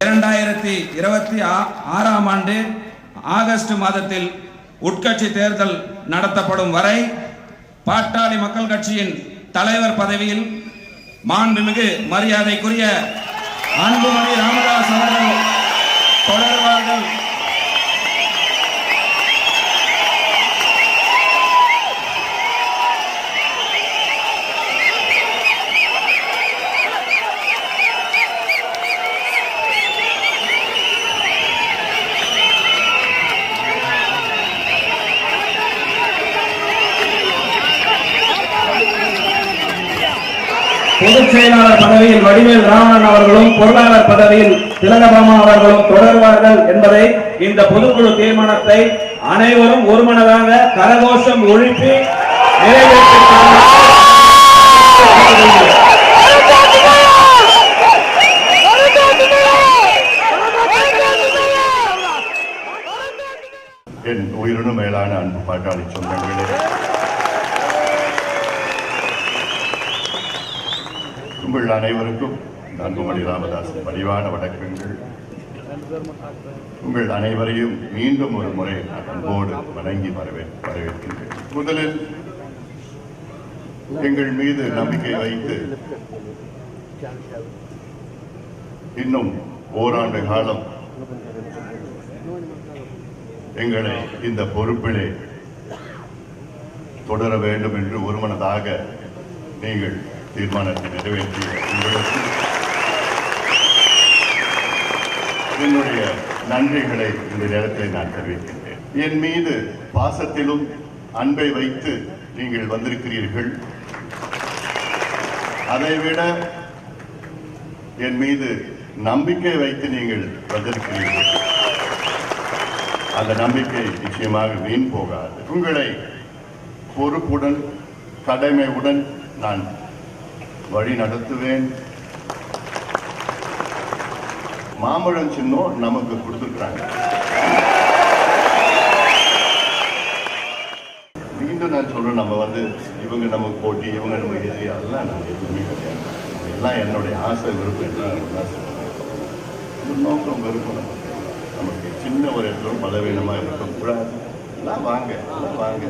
இரண்டாயிரத்தி இருபத்தி ஆ- ஆறாம் ஆண்டு ஆகஸ்ட் மாதத்தில் உட்கட்சி தேர்தல் நடத்தப்படும் வரை பாட்டாளி மக்கள் கட்சியின் தலைவர் பதவியில் மாண்புமிகு மரியாதைக்குரிய அன்புமணி ராமதாஸ் அவர்கள் தொடர்வார்கள் பொதுச் செயலாளர் பதவியில் வடிவேல் ராவணன் அவர்களும் பொருளாளர் பதவியில் திலகபாமா அவர்களும் தொடர்வார்கள் என்பதை இந்த பொதுக்குழு தீர்மானத்தை அனைவரும் ஒருமனதாக கரகோஷம் ஒழிப்பி நிறைவேற்றிருக்கிறார்கள். என் உயிரினு மேலான அன்பு பாட்டாளி சொந்தங்களே உங்கள் அனைவருக்கும் இந்த அன்புமணி ராமதாசன் பணிவான வணக்கங்கள். உங்கள் அனைவரையும் மீண்டும் ஒரு முறை நான் அன்போடு வணங்கி வரவே வரவேற்கின்றேன். முதலில் எங்கள் மீது நம்பிக்கை வைத்து இன்னும் ஓராண்டு காலம் எங்களை இந்த பொறுப்பிலே தொடர வேண்டும் என்று ஒருமனதாக நீங்கள் தீர்மானத்தை உங்களுக்கு என்னுடைய நன்றிகளை இந்த நேரத்தில் நான் தெரிவிக்கின்றேன். என் மீது பாசத்திலும் அன்பை வைத்து நீங்கள் வந்திருக்கிறீர்கள். அதைவிட என் மீது நம்பிக்கை வைத்து நீங்கள் வந்திருக்கிறீர்கள். அந்த நம்பிக்கை நிச்சயமாக வீண் போகாது. உங்களை பொறுப்புடன் கடமையுடன் நான் வழி நடத்துவேன். மாம்பழம் சின்னம் நமக்கு கொடுத்துருக்குறாங்க. மீண்டும் நான் சொல்றேன் நம்ம வந்து இவங்க நமக்கு போட்டி இவங்க நமக்கு எதிரி அதெல்லாம் நான் எதுவுமே கிடையாது. எல்லாம் என்னுடைய ஆசை விருப்பம் எல்லாம் நோக்கம் விருப்பம் நமக்கு. நமக்கு சின்ன ஒரு இடத்துல பலவீனமாக இருக்கக்கூடாது. எல்லாம் வாங்க எல்லாம் வாங்க.